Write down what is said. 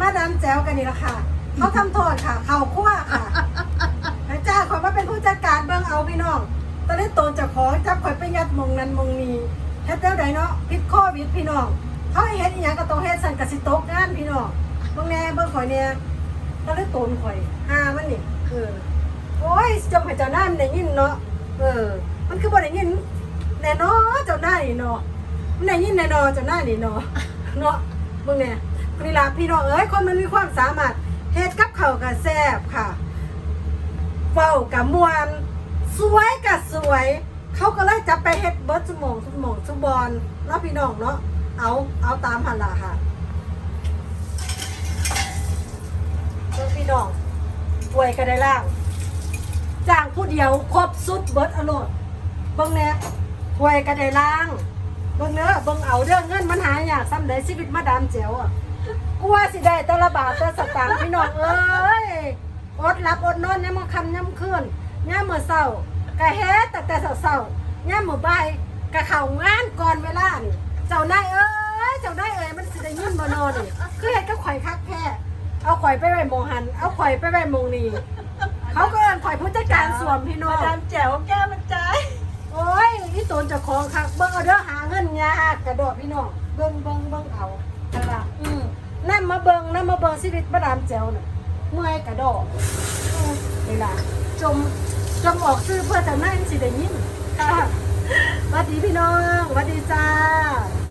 มาดามแจ๋วกันนี่ละค่ะ เขาทำโทษค่ะ เขาคั่วค่ะแล้วจ้าขอยมาเป็นผู้จัดการเบิ่งเอาพี่น้อง ตอนนี้โตนเจะของจับข่อยไปยัดหมองนั้นหมองนี้เฮ็ดเต้าใดเนาะพิษโควิดพี่น้อง เขาให้เฮ็ดอีหยังก็ต้องเฮ็ดสั่นกสิตกงานพี่น้องเบิ่งแหน่เบิ่งข่อยเนี่ยตอนนี้โตนข่อยหามันนี่เออโอ้ยจงให้เจ้าหน้ามันได้ยินเนาะเออ มันคือบ่ได้ยินแน่เนอนเจ้าหน้านี่เนาะมันได้ยินแน่เนอนเจ้าหน้านี่เนาะเนาะ เบิ่งแหน่นี่ล่ะพี่น้องเอ้ยคนมันมีความสามารถเฮ็ดกับเขาวก็แซ่บค่ะเฝ้ากับมวน สวยกับสวย เขาก็เลยจะไปเฮ็ดเบิร์ดสมองสมองสบอลเนาะพี่น้องเนาะเอาเอาตามหันละค่ะเจ้าพี่น้องป่วยก็ได้ล่างจ้างผู้เดียวครบสุดเบิร์ดอรรถบิ่งแน่ป่วยก็ได้ล่าง เบิ่งเน้อเบิ่งเอาเรื่องเงินมันหายากซ้ำใดชีวิตมาดามเจ๋วอะกลัวสิได้แต่ละบาทแต่สตางค์พี่น้องเอ้ยอดหลับอดนอนย้ำมาคำย้ำคืนย้ำมื้อเช้ากะเฮ็ดแต่แต่เช้าๆย้ำมื้อบ่ายกะเข้างานก่อนเวลานี่เจ้านายเอ้ยเจ้านายเอ้ยมันสิได้ยินบ่นอนนี่คือเฮ็ดกับข่อยคักแท้เอาข่อยไปไว้หมองหันเอาข่อยไปไว้หมองนี้เขาก็เอิ้นข่อยผู้จัดการสวมพี่น้อง มาดามแจ๋วแก้มันใจ โอ้ยนี่ตนเจะของคักเบิ่งเอาเด้อหาเงิน ยากกระโดดพี่น้องเบิ่งเบิ่งเบิ่งเอาจังล่ะอืมนั่มาเบิ่งนั่มาเบิ่งชีวิตมาดามแจ๋วน่ะเมื่อยกระโดดอืมนี่ล่ะจมจมออกซื้อเพื่อจะนั่งสิได้ยินค่ะสวัสดีพี่น้องสวัสดีจ้า